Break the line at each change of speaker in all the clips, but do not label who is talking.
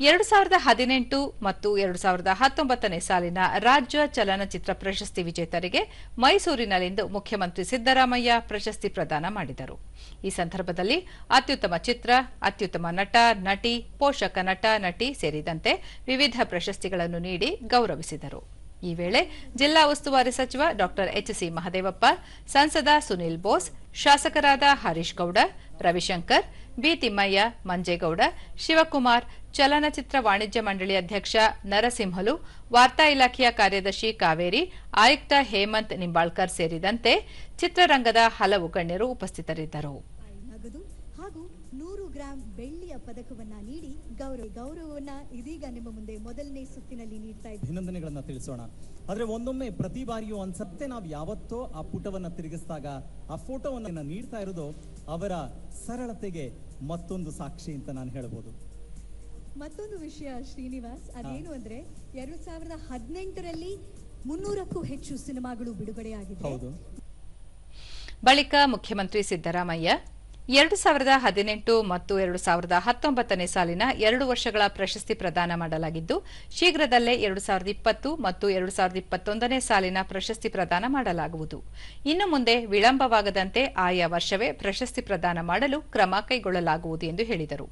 ಎರಡು ಸಾವಿರದ ಹದಿನೆಂಟು ಮತ್ತು ಎರಡು ಸಾವಿರದ ಹತ್ತೊಂಬತ್ತನೇ ಸಾಲಿನ ರಾಜ್ಯ ಚಲನಚಿತ್ರ ಪ್ರಶಸ್ತಿ ವಿಜೇತರಿಗೆ ಮೈಸೂರಿನಲ್ಲಿಂದು ಮುಖ್ಯಮಂತ್ರಿ ಸಿದ್ದರಾಮಯ್ಯ ಪ್ರಶಸ್ತಿ ಪ್ರದಾನ ಮಾಡಿದರು. ಈ ಸಂದರ್ಭದಲ್ಲಿ ಅತ್ಯುತ್ತಮ ಚಿತ್ರ, ಅತ್ಯುತ್ತಮ ನಟ, ನಟಿ, ಪೋಷಕ ನಟ, ನಟಿ ಸೇರಿದಂತೆ ವಿವಿಧ ಪ್ರಶಸ್ತಿಗಳನ್ನು ನೀಡಿ ಗೌರವಿಸಿದರು. ಈ ವೇಳೆ ಜಿಲ್ಲಾ ಉಸ್ತುವಾರಿ ಸಚಿವ ಡಾ ಎಚ್ಸಿ ಮಹದೇವಪ್ಪ, ಸಂಸದ ಸುನೀಲ್ ಬೋಸ್, ಶಾಸಕರಾದ ಹರೀಶ್ ಗೌಡ ರವಿಶಂಕರ್ ಬಿ ತಿಮ್ಮಯ್ಯ ಮಂಜೇಗೌಡ, ಶಿವಕುಮಾರ್, ಚಲನಚಿತ್ರ ವಾಣಿಜ್ಯ ಮಂಡಳಿ ಅಧ್ಯಕ್ಷ ನರಸಿಂಹಲು, ವಾರ್ತಾ ಇಲಾಖೆಯ ಕಾರ್ಯದರ್ಶಿ ಕಾವೇರಿ, ಆಯುಕ್ತ ಹೇಮಂತ್ ನಿಂಬಾಳ್ಕರ್ ಸೇರಿದಂತೆ ಚಿತ್ರರಂಗದ ಹಲವು ಗಣ್ಯರು ಉಪಸ್ಥಿತರಿದ್ದರು.
ಹಾಗೂ ನೂರು ಗ್ರಾಂ ಬೆಳ್ಳಿಯ ಪದಕವನ್ನ ನೀಡಿ ಗೌರವ ಗೌರವವನ್ನ ಇದೀಗ ನಿಮ್ಮ ಮುಂದೆ ಮೊದಲನೇ ಸುತ್ತಿನಲ್ಲಿ ನೀಡ್ತಾ ಇದ್ದೀವಿ.
ಅಭಿನಂದನೆಗಳನ್ನ ತಿಳಿಸೋಣ. ಆದ್ರೆ ಒಂದೊಮ್ಮೆ ಪ್ರತಿ ಬಾರಿಯೂ ಅನ್ಸತ್ತೆ ನಾವು ಯಾವತ್ತೋ ಆ ಪುಟವನ್ನ ತಿರುಗಿಸಿದಾಗ ಆ ಫೋಟೋವನ್ನ ನೀಡ್ತಾ ಇರೋದು ಅವರ ಸರಳತೆಗೆ ಮತ್ತೊಂದು ಸಾಕ್ಷಿ ಅಂತ ನಾನು ಹೇಳ್ಬೋದು.
ಮತ್ತೊಂದು ವಿಷಯ ಶ್ರೀನಿವಾಸ್ ಅದೇನು ಅಂದ್ರೆ ಎರಡ್ ಸಾವಿರದ ಹದಿನೆಂಟರಲ್ಲಿ ಮುನ್ನೂರಕ್ಕೂ ಹೆಚ್ಚು ಸಿನಿಮಾಗಳು ಬಿಡುಗಡೆಯಾಗಿದೆ.
ಹೌದು.
ಬಳಿಕ ಮುಖ್ಯಮಂತ್ರಿ ಸಿದ್ದರಾಮಯ್ಯ ಎರಡು ಸಾವಿರದ ಹದಿನೆಂಟು ಮತ್ತು ಎರಡು ಸಾವಿರದ ಹತ್ತೊಂಬತ್ತನೇ ಸಾಲಿನ ಎರಡು ವರ್ಷಗಳ ಪ್ರಶಸ್ತಿ ಪ್ರದಾನ ಮಾಡಲಾಗಿದ್ದು, ಶೀಘ್ರದಲ್ಲೇ ಎರಡು ಸಾವಿರದ ಇಪ್ಪತ್ತು ಮತ್ತು ಎರಡು ಸಾವಿರದ ಇಪ್ಪತ್ತೊಂದನೇ ಸಾಲಿನ ಪ್ರಶಸ್ತಿ ಪ್ರದಾನ ಮಾಡಲಾಗುವುದು. ಇನ್ನು ಮುಂದೆ ವಿಳಂಬವಾಗದಂತೆ ಆಯಾ ವರ್ಷವೇ ಪ್ರಶಸ್ತಿ ಪ್ರದಾನ ಮಾಡಲು ಕ್ರಮ ಕೈಗೊಳ್ಳಲಾಗುವುದು ಎಂದು ಹೇಳಿದರು.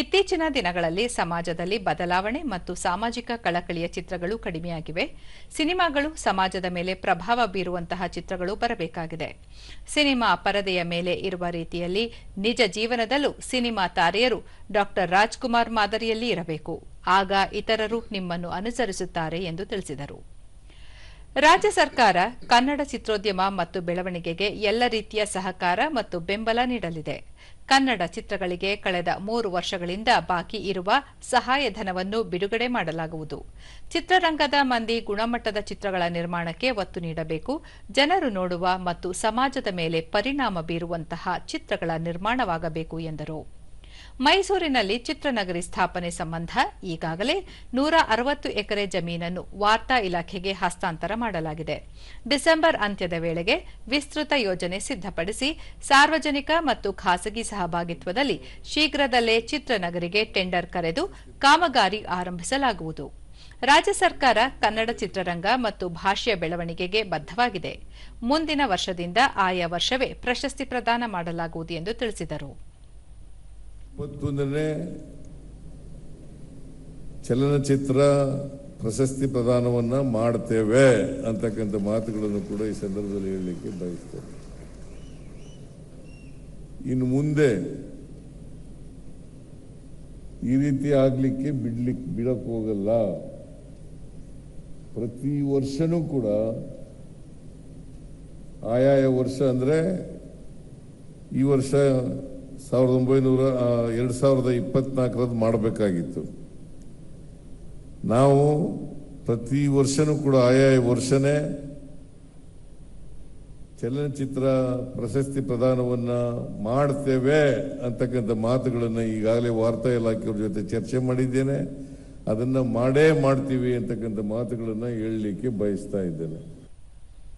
ಇತ್ತೀಚಿನ ದಿನಗಳಲ್ಲಿ ಸಮಾಜದಲ್ಲಿ ಬದಲಾವಣೆ ಮತ್ತು ಸಾಮಾಜಿಕ ಕಳಕಳಿಯ ಚಿತ್ರಗಳು ಕಡಿಮೆಯಾಗಿವೆ. ಸಿನಿಮಾಗಳು ಸಮಾಜದ ಮೇಲೆ ಪ್ರಭಾವ ಬೀರುವಂತಹ ಚಿತ್ರಗಳು ಬರಬೇಕಾಗಿದೆ. ಸಿನಿಮಾ ಪರದೆಯ ಮೇಲೆ ಇರುವ ರೀತಿಯಲ್ಲಿ ನಿಜ ಜೀವನದಲ್ಲೂ ಸಿನಿಮಾ ತಾರೆಯರು ಡಾಕ್ಟರ್ ರಾಜ್ಕುಮಾರ್ ಮಾದರಿಯಲ್ಲಿ ಇರಬೇಕು. ಆಗ ಇತರರು ನಿಮ್ಮನ್ನು ಅನುಸರಿಸುತ್ತಾರೆ ಎಂದು ತಿಳಿಸಿದರು. ರಾಜ್ಯ ಸರ್ಕಾರ ಕನ್ನಡ ಚಿತ್ರೋದ್ಯಮ ಮತ್ತು ಬೆಳವಣಿಗೆಗೆ ಎಲ್ಲ ರೀತಿಯ ಸಹಕಾರ ಮತ್ತು ಬೆಂಬಲ ನೀಡಲಿದೆ. ಕನ್ನಡ ಚಿತ್ರಗಳಿಗೆ ಕಳೆದ ಮೂರು ವರ್ಷಗಳಿಂದ ಬಾಕಿ ಇರುವ ಸಹಾಯಧನವನ್ನು ಬಿಡುಗಡೆ ಮಾಡಲಾಗುವುದು. ಚಿತ್ರರಂಗದ ಮಂದಿ ಗುಣಮಟ್ಟದ ಚಿತ್ರಗಳ ನಿರ್ಮಾಣಕ್ಕೆ ಒತ್ತು ನೀಡಬೇಕು. ಜನರು ನೋಡುವ ಮತ್ತು ಸಮಾಜದ ಮೇಲೆ ಪರಿಣಾಮ ಬೀರುವಂತಹ ಚಿತ್ರಗಳ ನಿರ್ಮಾಣವಾಗಬೇಕು ಎಂದರು. ಮೈಸೂರಿನಲ್ಲಿ ಚಿತ್ರನಗರಿ ಸ್ಥಾಪನೆ ಸಂಬಂಧ ಈಗಾಗಲೇ ನೂರ ಅರವತ್ತು ಎಕರೆ ಜಮೀನನ್ನು ವಾರ್ತಾ ಇಲಾಖೆಗೆ ಹಸ್ತಾಂತರ ಮಾಡಲಾಗಿದೆ. ಡಿಸೆಂಬರ್ ಅಂತ್ಯದ ವೇಳೆಗೆ ವಿಸ್ತೃತ ಯೋಜನೆ ಸಿದ್ಧಪಡಿಸಿ ಸಾರ್ವಜನಿಕ ಮತ್ತು ಖಾಸಗಿ ಸಹಭಾಗಿತ್ವದಲ್ಲಿ ಶೀಘ್ರದಲ್ಲೇ ಚಿತ್ರನಗರಿಗೆ ಟೆಂಡರ್ ಕರೆದು ಕಾಮಗಾರಿ ಆರಂಭಿಸಲಾಗುವುದು. ರಾಜ್ಯ ಸರ್ಕಾರ ಕನ್ನಡ ಚಿತ್ರರಂಗ ಮತ್ತು ಭಾಷೆಯ ಬೆಳವಣಿಗೆಗೆ ಬದ್ಧವಾಗಿದೆ. ಮುಂದಿನ ವರ್ಷದಿಂದ ಆಯಾ ವರ್ಷವೇ ಪ್ರಶಸ್ತಿ ಪ್ರದಾನ ಮಾಡಲಾಗುವುದು ಎಂದು ತಿಳಿಸಿದರು.
ಇಪ್ಪತ್ತೊಂದನೇ ಚಲನಚಿತ್ರ ಪ್ರಶಸ್ತಿ ಪ್ರದಾನವನ್ನ ಮಾಡ್ತೇವೆ ಅಂತಕ್ಕಂಥ ಮಾತುಗಳನ್ನು ಕೂಡ ಈ ಸಂದರ್ಭದಲ್ಲಿ ಹೇಳಲಿಕ್ಕೆ ಬಯಸ್ತೇನೆ. ಇನ್ನು ಮುಂದೆ ಈ ರೀತಿ ಆಗ್ಲಿಕ್ಕೆ ಬಿಡ್ಲಿಕ್ಕೆ ಬಿಡಕ್ಕೆ ಹೋಗಲ್ಲ. ಪ್ರತಿ ವರ್ಷನೂ ಕೂಡ ಆಯಾಯ ವರ್ಷ ಅಂದ್ರೆ ಈ ವರ್ಷ ಸಾವಿರದ ಒಂಬೈನೂರ ಎರಡು ಸಾವಿರದ ಇಪ್ಪತ್ನಾಲ್ಕರದ್ದು ಮಾಡಬೇಕಾಗಿತ್ತು. ನಾವು ಪ್ರತಿ ವರ್ಷನೂ ಕೂಡ ಆಯಾ ವರ್ಷನೇ ಚಲನಚಿತ್ರ ಪ್ರಶಸ್ತಿ ಪ್ರದಾನವನ್ನ ಮಾಡ್ತೇವೆ ಅಂತಕ್ಕಂಥ ಮಾತುಗಳನ್ನು ಈಗಾಗಲೇ ವಾರ್ತಾ ಇಲಾಖೆಯವ್ರ ಜೊತೆ ಚರ್ಚೆ ಮಾಡಿದ್ದೇನೆ. ಅದನ್ನ ಮಾಡೇ ಮಾಡ್ತೀವಿ ಅಂತಕ್ಕಂಥ ಮಾತುಗಳನ್ನು ಹೇಳಲಿಕ್ಕೆ ಬಯಸ್ತಾ ಇದ್ದೇನೆ.